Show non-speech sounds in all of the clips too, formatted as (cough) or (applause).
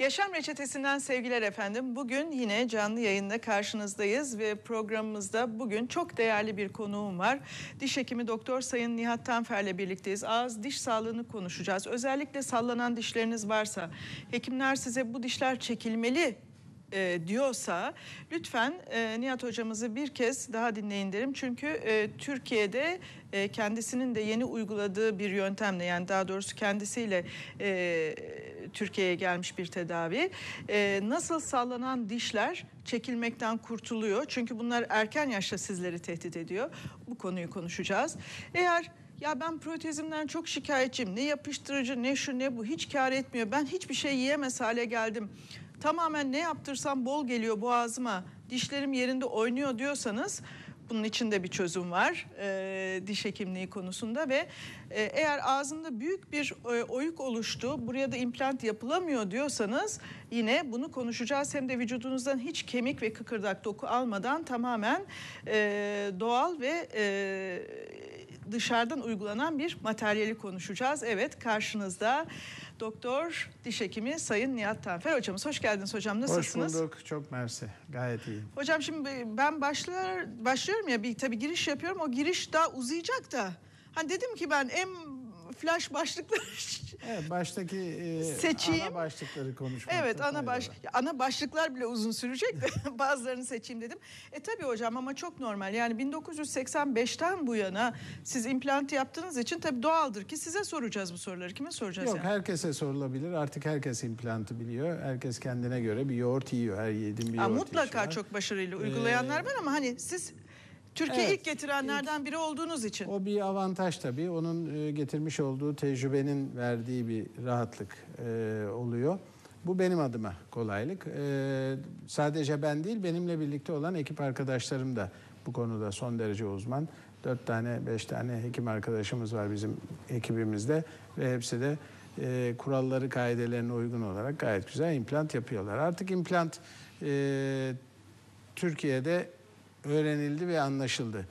Yaşam Reçetesi'nden sevgiler efendim. Bugün yine canlı yayında karşınızdayız ve programımızda bugün çok değerli bir konuğum var. Diş hekimi Doktor Sayın Nihat Tanfer'le birlikteyiz. Ağız diş sağlığını konuşacağız. Özellikle sallanan dişleriniz varsa, hekimler size bu dişler çekilmeli e, diyorsa lütfen e, Nihat hocamızı bir kez daha dinleyin derim. Çünkü e, Türkiye'de e, kendisinin de yeni uyguladığı bir yöntemle yani daha doğrusu kendisiyle e, Türkiye'ye gelmiş bir tedavi. E, nasıl sallanan dişler çekilmekten kurtuluyor? Çünkü bunlar erken yaşta sizleri tehdit ediyor. Bu konuyu konuşacağız. Eğer ya ben protezimden çok şikayetçiyim. Ne yapıştırıcı ne şu ne bu hiç kar etmiyor. Ben hiçbir şey yiyemez hale geldim. Tamamen ne yaptırsam bol geliyor boğazıma. Dişlerim yerinde oynuyor diyorsanız bunun içinde bir çözüm var e, diş hekimliği konusunda ve e, eğer ağzında büyük bir e, oyuk oluştu buraya da implant yapılamıyor diyorsanız yine bunu konuşacağız. Hem de vücudunuzdan hiç kemik ve kıkırdak doku almadan tamamen e, doğal ve e, dışarıdan uygulanan bir materyali konuşacağız. Evet karşınızda Doktor Diş Hekimi Sayın Nihat Tanfer hocamız. Hoş geldiniz hocam. Nasılsınız? Hoş bulduk. Çok mersi. Gayet iyiyim. Hocam şimdi ben başlar başlıyorum ya bir tabii giriş yapıyorum. O giriş daha uzayacak da. Hani dedim ki ben en flash başlıkları (laughs) Evet, baştaki e, Seçeyim. ana başlıkları konuşmak. Evet ana baş ana başlıklar bile uzun sürecek de (laughs) bazılarını seçeyim dedim. E tabii hocam ama çok normal. Yani 1985'ten bu yana siz implant yaptığınız için tabii doğaldır ki size soracağız bu soruları. Kime soracağız Yok yani? herkese sorulabilir. Artık herkes implantı biliyor. Herkes kendine göre bir yoğurt yiyor. Her yediğim bir Ha, yoğurt mutlaka var. çok başarılı uygulayanlar var ama hani siz Türkiye Evet, ilk getirenlerden biri olduğunuz için. O bir avantaj tabii. Onun e, getirmiş olduğu tecrübenin verdiği bir rahatlık e, oluyor. Bu benim adıma kolaylık. E, sadece ben değil, benimle birlikte olan ekip arkadaşlarım da bu konuda son derece uzman. Dört tane, beş tane hekim arkadaşımız var bizim ekibimizde ve hepsi de e, kuralları, kaidelerine uygun olarak gayet güzel implant yapıyorlar. Artık implant e, Türkiye'de öğrenildi ve anlaşıldı.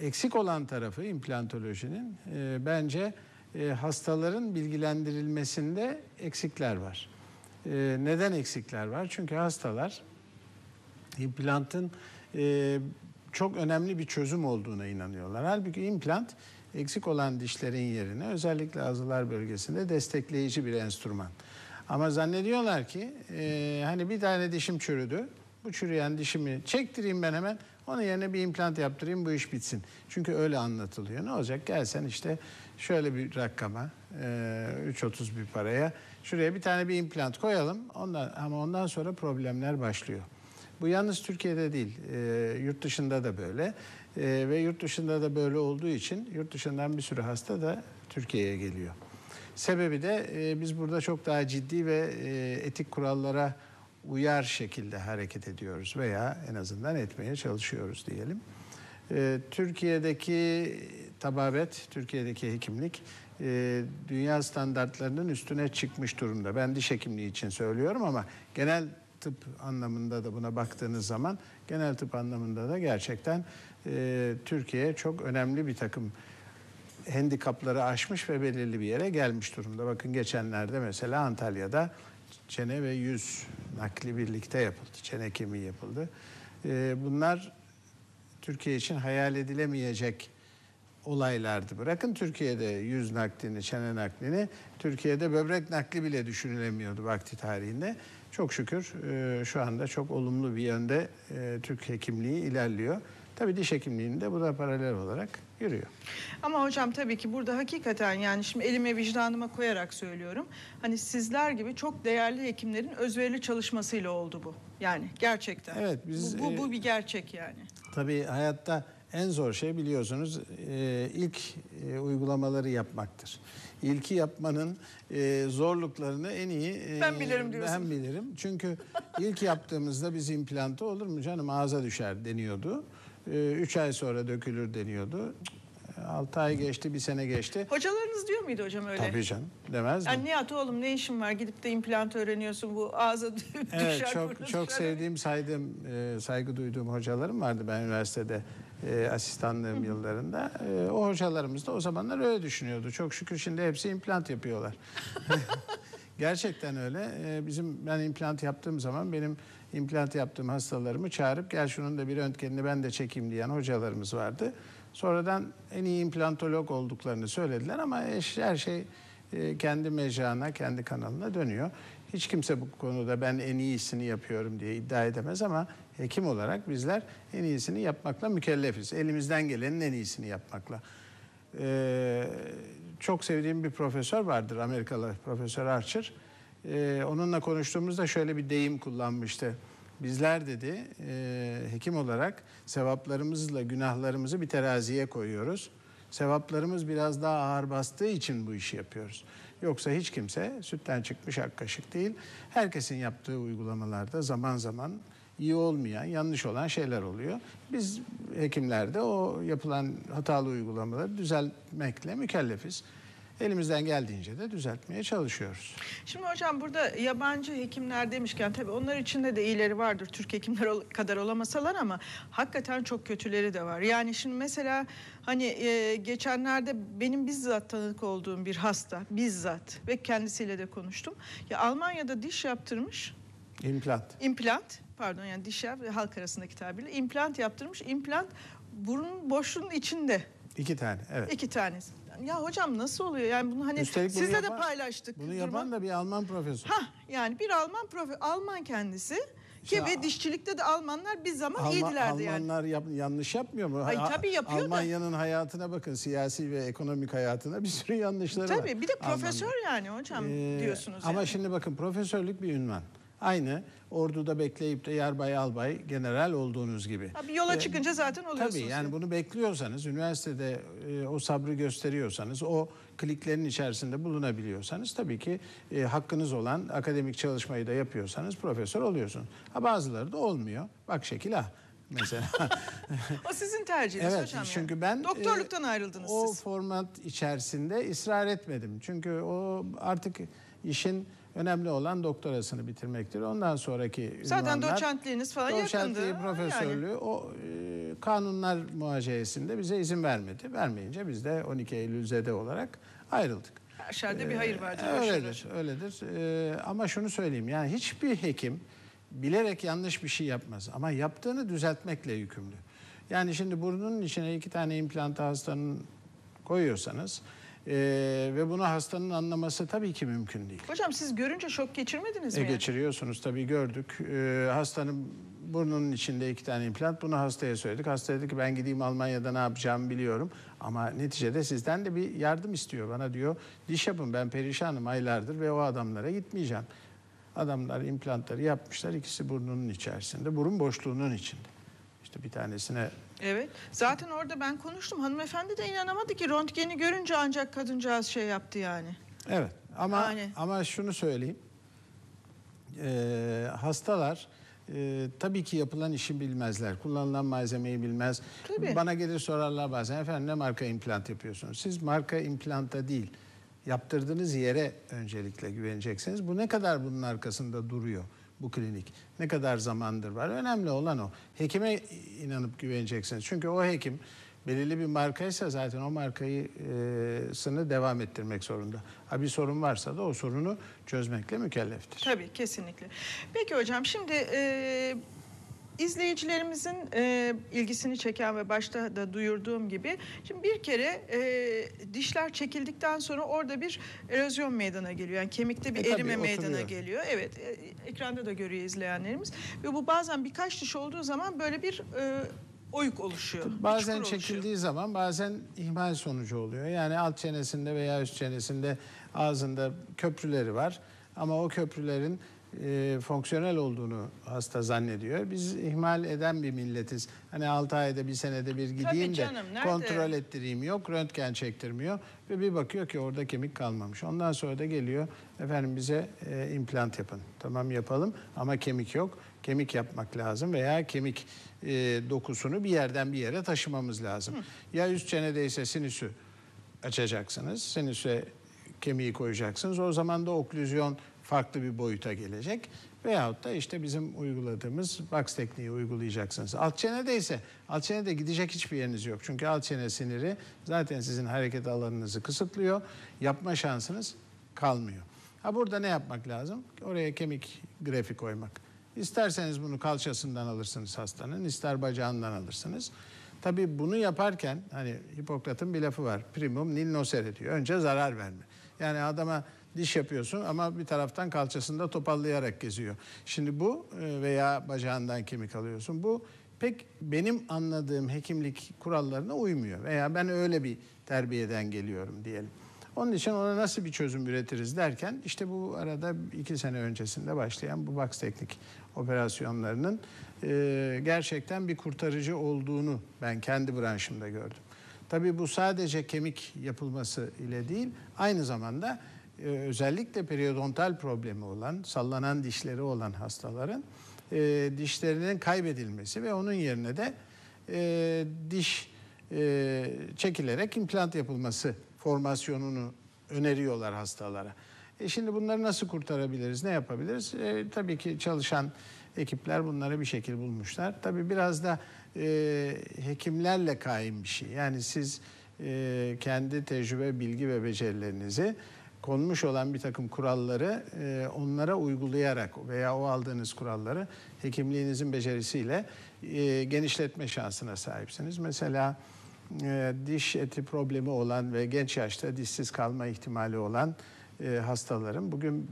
Eksik olan tarafı implantolojinin e, bence e, hastaların bilgilendirilmesinde eksikler var. E, neden eksikler var? Çünkü hastalar implantın e, çok önemli bir çözüm olduğuna inanıyorlar. Halbuki implant eksik olan dişlerin yerine özellikle azılar bölgesinde destekleyici bir enstrüman. Ama zannediyorlar ki e, hani bir tane dişim çürüdü. Bu çürüyen dişimi çektireyim ben hemen. Onun yerine bir implant yaptırayım bu iş bitsin. Çünkü öyle anlatılıyor. Ne olacak? Gelsen işte şöyle bir rakama, e, 3.30 bir paraya. Şuraya bir tane bir implant koyalım. Ondan, ama ondan sonra problemler başlıyor. Bu yalnız Türkiye'de değil, e, yurt dışında da böyle. E, ve yurt dışında da böyle olduğu için yurt dışından bir sürü hasta da Türkiye'ye geliyor. Sebebi de e, biz burada çok daha ciddi ve e, etik kurallara uyar şekilde hareket ediyoruz veya en azından etmeye çalışıyoruz diyelim. E, Türkiye'deki tababet, Türkiye'deki hekimlik e, dünya standartlarının üstüne çıkmış durumda. Ben diş hekimliği için söylüyorum ama genel tıp anlamında da buna baktığınız zaman genel tıp anlamında da gerçekten e, Türkiye çok önemli bir takım handikapları aşmış ve belirli bir yere gelmiş durumda. Bakın geçenlerde mesela Antalya'da çene ve yüz nakli birlikte yapıldı. Çene kemiği yapıldı. Ee, bunlar Türkiye için hayal edilemeyecek olaylardı. Bırakın Türkiye'de yüz naklini, çene naklini, Türkiye'de böbrek nakli bile düşünülemiyordu vakti tarihinde. Çok şükür e, şu anda çok olumlu bir yönde e, Türk hekimliği ilerliyor. Tabii diş hekimliğinde bu da paralel olarak yürüyor. Ama hocam tabii ki burada hakikaten yani şimdi elime vicdanıma koyarak söylüyorum. Hani sizler gibi çok değerli hekimlerin özverili çalışmasıyla oldu bu. Yani gerçekten. Evet, biz, bu, bu, bu e, bir gerçek yani. Tabii hayatta en zor şey biliyorsunuz e, ilk e, uygulamaları yapmaktır. İlki yapmanın zorluklarını en iyi Ben bilirim diyorsun. Ben bilirim. Çünkü ilk yaptığımızda biz implantı olur mu canım ağza düşer deniyordu. E, üç ay sonra dökülür deniyordu. Altı ay geçti, bir sene geçti. Hocalarınız diyor muydu hocam öyle? Tabii canım demez mi? Yani Nihat oğlum ne işin var gidip de implant öğreniyorsun bu ağza (laughs) düşer. Evet çok çok düşer. sevdiğim, saydığım, e, saygı duyduğum hocalarım vardı ben üniversitede e, asistanlığım yıllarında. E, o hocalarımız da o zamanlar öyle düşünüyordu. Çok şükür şimdi hepsi implant yapıyorlar. (laughs) Gerçekten öyle. Ee, bizim ben implant yaptığım zaman benim implant yaptığım hastalarımı çağırıp gel şunun da bir röntgenini ben de çekeyim diyen hocalarımız vardı. Sonradan en iyi implantolog olduklarını söylediler ama her şey e, kendi mecrana, kendi kanalına dönüyor. Hiç kimse bu konuda ben en iyisini yapıyorum diye iddia edemez ama hekim olarak bizler en iyisini yapmakla mükellefiz. Elimizden gelenin en iyisini yapmakla. Ee, çok sevdiğim bir profesör vardır Amerikalı Profesör Archer. Ee, onunla konuştuğumuzda şöyle bir deyim kullanmıştı. Bizler dedi e, hekim olarak sevaplarımızla günahlarımızı bir teraziye koyuyoruz. Sevaplarımız biraz daha ağır bastığı için bu işi yapıyoruz. Yoksa hiç kimse sütten çıkmış ak kaşık değil. Herkesin yaptığı uygulamalarda zaman zaman iyi olmayan, yanlış olan şeyler oluyor. Biz hekimlerde o yapılan hatalı uygulamaları düzeltmekle mükellefiz. Elimizden geldiğince de düzeltmeye çalışıyoruz. Şimdi hocam burada yabancı hekimler demişken tabii onlar içinde de iyileri vardır. Türk hekimler kadar olamasalar ama hakikaten çok kötüleri de var. Yani şimdi mesela hani e, geçenlerde benim bizzat tanık olduğum bir hasta bizzat ve kendisiyle de konuştum. Ya Almanya'da diş yaptırmış. İmplant. implant pardon yani diş yap- halk arasındaki tabirle implant yaptırmış. İmplant burun boşluğunun içinde İki tane, evet. iki tanesi. Ya hocam nasıl oluyor? Yani bunu hani Üstelik bunu sizle de yapan- paylaştık. Bunu durumu. yapan da bir Alman profesör. Ha yani bir Alman profe Alman kendisi ki İşte ve dişçilikte de Almanlar bir zaman Alman- iyiydilerdi yani. Almanlar yap- yanlış yapmıyor mu? Ay, tabii yapıyor da. Almanya'nın hayatına bakın, siyasi ve ekonomik hayatına bir sürü yanlışları var. Tabii bir de profesör yani hocam Ee, diyorsunuz. Ama yani. şimdi bakın profesörlük bir ünvan. Aynı orduda bekleyip de yarbay albay general olduğunuz gibi. Ha, bir yola Ee, çıkınca zaten oluyorsunuz. Tabii yani bunu bekliyorsanız, üniversitede e, o sabrı gösteriyorsanız, o kliklerin içerisinde bulunabiliyorsanız tabii ki e, hakkınız olan akademik çalışmayı da yapıyorsanız profesör oluyorsunuz. Ha bazıları da olmuyor. Bak şekil ha mesela. (laughs) O sizin tercihiniz evet hocam. yani. çünkü ben doktorluktan e, ayrıldınız o siz. format içerisinde ısrar etmedim. Çünkü o artık işin önemli olan doktorasını bitirmektir. Ondan sonraki Zaten ünvanlar- doçentliğiniz falan Doçentliği, yakındı. Ha, profesörlüğü o e, kanunlar muhaceyesinde bize izin vermedi. Vermeyince biz de 12 Eylül zede olarak ayrıldık. Her şerde bir hayır vardır. Ee, boşanır. Öyledir, öyledir. Ee, ama şunu söyleyeyim yani hiçbir hekim bilerek yanlış bir şey yapmaz ama yaptığını düzeltmekle yükümlü. Yani şimdi burnunun içine iki tane implantı hastanın koyuyorsanız e, ve bunu hastanın anlaması tabii ki mümkün değil. Hocam siz görünce şok geçirmediniz E, mi? yani? geçiriyorsunuz tabii gördük. Ee, hastanın burnunun içinde iki tane implant. Bunu hastaya söyledik. Hasta dedi ki ben gideyim Almanya'da ne yapacağımı biliyorum. Ama neticede sizden de bir yardım istiyor. Bana diyor diş yapın ben perişanım aylardır ve o adamlara gitmeyeceğim. Adamlar implantları yapmışlar. ikisi burnunun içerisinde. Burun boşluğunun içinde. İşte bir tanesine Evet. Zaten orada ben konuştum. Hanımefendi de inanamadı ki röntgeni görünce ancak kadıncağız şey yaptı yani. Evet ama Yani. ama şunu söyleyeyim. Ee, hastalar e, tabii ki yapılan işi bilmezler. Kullanılan malzemeyi bilmez. Tabii. Bana gelir sorarlar bazen efendim ne marka implant yapıyorsunuz? Siz marka implanta değil yaptırdığınız yere öncelikle güveneceksiniz. Bu ne kadar bunun arkasında duruyor bu klinik? Ne kadar zamandır var? Önemli olan o. Hekime inanıp güveneceksiniz. Çünkü o hekim belirli bir markaysa zaten o markayı e, sını devam ettirmek zorunda. Ha bir sorun varsa da o sorunu çözmekle mükelleftir. Tabii kesinlikle. Peki hocam şimdi e, izleyicilerimizin e, ilgisini çeken ve başta da duyurduğum gibi şimdi bir kere e, dişler çekildikten sonra orada bir erozyon meydana geliyor. Yani kemikte bir E, tabii, erime meydana oturuyor. geliyor. Evet e, ekranda da görüyor izleyenlerimiz. Ve bu bazen birkaç diş olduğu zaman böyle bir e, oyuk oluşuyor. Bazen çukur oluşuyor. çekildiği zaman bazen ihmal sonucu oluyor. Yani alt çenesinde veya üst çenesinde ağzında köprüleri var. Ama o köprülerin e, fonksiyonel olduğunu hasta zannediyor. Biz ihmal eden bir milletiz. Hani 6 ayda bir senede bir gideyim de canım, nerede? kontrol ettireyim yok. Röntgen çektirmiyor. Ve bir bakıyor ki orada kemik kalmamış. Ondan sonra da geliyor efendim bize e, implant yapın. Tamam yapalım ama kemik yok. Kemik yapmak lazım veya kemik e, dokusunu bir yerden bir yere taşımamız lazım. Ya üst çenedeyse sinüsü açacaksınız. Sinüse kemiği koyacaksınız. O zaman da oklüzyon farklı bir boyuta gelecek. Veyahut da işte bizim uyguladığımız box tekniği uygulayacaksınız. Alt çenedeyse alt çenede gidecek hiçbir yeriniz yok. Çünkü alt çene siniri zaten sizin hareket alanınızı kısıtlıyor. Yapma şansınız kalmıyor. Ha burada ne yapmak lazım? Oraya kemik grafi koymak. İsterseniz bunu kalçasından alırsınız hastanın, ister bacağından alırsınız. Tabii bunu yaparken hani Hipokrat'ın bir lafı var. Primum nil nocere diyor. Önce zarar verme. Yani adama diş yapıyorsun ama bir taraftan kalçasında topallayarak geziyor. Şimdi bu e, veya bacağından kemik alıyorsun. Bu pek benim anladığım hekimlik kurallarına uymuyor. Veya ben öyle bir terbiyeden geliyorum diyelim. Onun için ona nasıl bir çözüm üretiriz derken işte bu arada iki sene öncesinde başlayan bu box teknik operasyonlarının e, gerçekten bir kurtarıcı olduğunu ben kendi branşımda gördüm. Tabii bu sadece kemik yapılması ile değil aynı zamanda özellikle periodontal problemi olan sallanan dişleri olan hastaların e, dişlerinin kaybedilmesi ve onun yerine de e, diş e, çekilerek implant yapılması formasyonunu öneriyorlar hastalara. E şimdi bunları nasıl kurtarabiliriz, ne yapabiliriz? E, tabii ki çalışan ekipler bunları bir şekil bulmuşlar. Tabii biraz da e, hekimlerle kaim bir şey. Yani siz e, kendi tecrübe, bilgi ve becerilerinizi konmuş olan bir takım kuralları e, onlara uygulayarak veya o aldığınız kuralları hekimliğinizin becerisiyle e, genişletme şansına sahipsiniz. Mesela e, diş eti problemi olan ve genç yaşta dişsiz kalma ihtimali olan e, hastaların bugün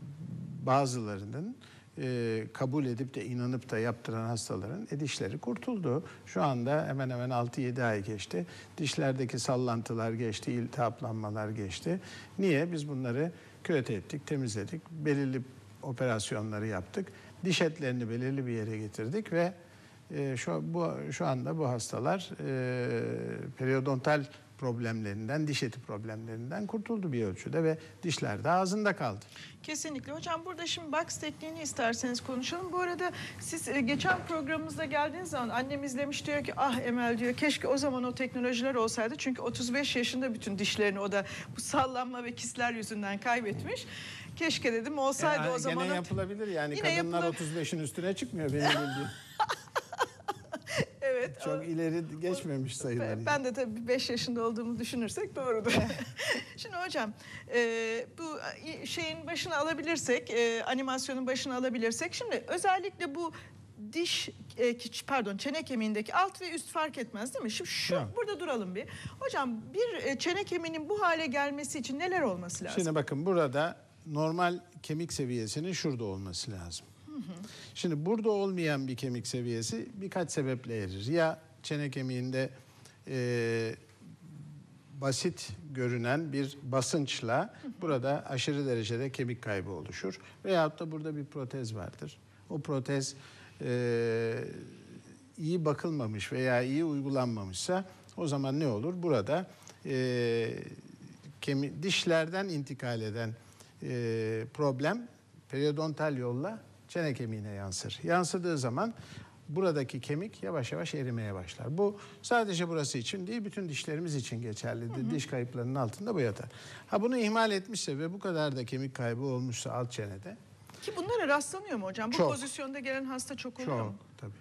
bazılarının e, kabul edip de inanıp da yaptıran hastaların e, dişleri kurtuldu. Şu anda hemen hemen 6-7 ay geçti. Dişlerdeki sallantılar geçti, iltihaplanmalar geçti. Niye? Biz bunları köte ettik, temizledik, belirli operasyonları yaptık. Diş etlerini belirli bir yere getirdik ve e, şu bu şu anda bu hastalar e, periodontal problemlerinden, diş eti problemlerinden kurtuldu bir ölçüde ve dişler de ağzında kaldı. Kesinlikle. Hocam burada şimdi box tekniğini isterseniz konuşalım. Bu arada siz e, geçen programımızda geldiğiniz zaman annem izlemiş diyor ki ah Emel diyor keşke o zaman o teknolojiler olsaydı. Çünkü 35 yaşında bütün dişlerini o da bu sallanma ve kisler yüzünden kaybetmiş. Keşke dedim olsaydı E, o zaman. O- yapılabilir yani Yine kadınlar yapılır. 35'in üstüne çıkmıyor benim bildiğim. (laughs) Evet. o- Çok ileri geçmemiş sayılar. yani. Ben de tabii 5 yaşında olduğumu düşünürsek doğrudur. (laughs) Şimdi hocam e, bu e, şeyin başına alabilirsek, e, animasyonun başına alabilirsek. Şimdi özellikle bu diş e, pardon çene kemiğindeki alt ve üst fark etmez değil mi? Şimdi şu Yok. burada duralım bir. Hocam bir e, çene kemiğinin bu hale gelmesi için neler olması lazım? Şimdi bakın burada normal kemik seviyesinin şurada olması lazım. Şimdi burada olmayan bir kemik seviyesi birkaç sebeple erir. Ya çene kemiğinde e, basit görünen bir basınçla burada aşırı derecede kemik kaybı oluşur. Veyahut da burada bir protez vardır. O protez e, iyi bakılmamış veya iyi uygulanmamışsa o zaman ne olur? Burada e, kemi, dişlerden intikal eden e, problem periodontal yolla çene kemiğine yansır. Yansıdığı zaman buradaki kemik yavaş yavaş erimeye başlar. Bu sadece burası için değil, bütün dişlerimiz için geçerlidir. Diş kayıplarının altında bu yatar. Ha bunu ihmal etmişse ve bu kadar da kemik kaybı olmuşsa alt çenede Ki bunlara rastlanıyor mu hocam? Bu Çok. pozisyonda gelen hasta çok oluyor çok mu? tabii.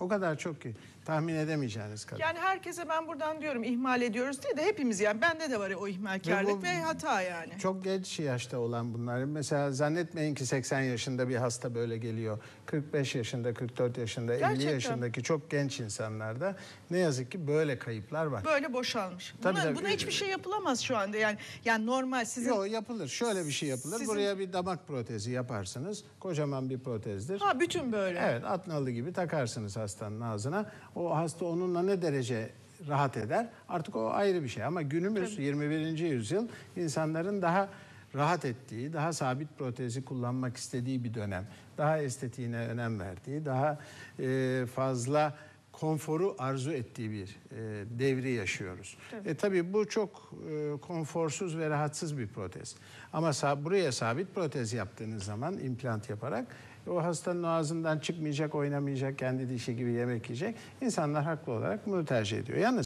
O kadar çok ki tahmin edemeyeceğiniz kadar. Yani herkese ben buradan diyorum ihmal ediyoruz diye de hepimiz yani bende de var o ihmalkarlık ve, Ve bu- hata yani. Çok genç yaşta olan bunlar. Mesela zannetmeyin ki 80 yaşında bir hasta böyle geliyor. 45 yaşında, 44 yaşında, 50 Gerçekten. yaşındaki çok genç insanlarda ne yazık ki böyle kayıplar var. Böyle boşalmış. Tabii, buna, tabii. buna hiçbir şey yapılamaz şu anda. Yani yani normal sizin Yok yapılır. Şöyle bir şey yapılır. Sizin- Buraya bir damak protezi yaparsınız. Kocaman bir protezdir. ha bütün böyle. Evet atnalı gibi takarsınız hastanın ağzına. O hasta onunla ne derece rahat eder artık o ayrı bir şey. Ama günümüz 21. yüzyıl insanların daha rahat ettiği, daha sabit protezi kullanmak istediği bir dönem. Daha estetiğine önem verdiği, daha e, fazla konforu arzu ettiği bir e, devri yaşıyoruz. Tabii. E, tabii bu çok e, konforsuz ve rahatsız bir protez. Ama sa- buraya sabit protez yaptığınız zaman implant yaparak o hastanın ağzından çıkmayacak, oynamayacak, kendi dişi gibi yemek yiyecek. İnsanlar haklı olarak bunu tercih ediyor. Yalnız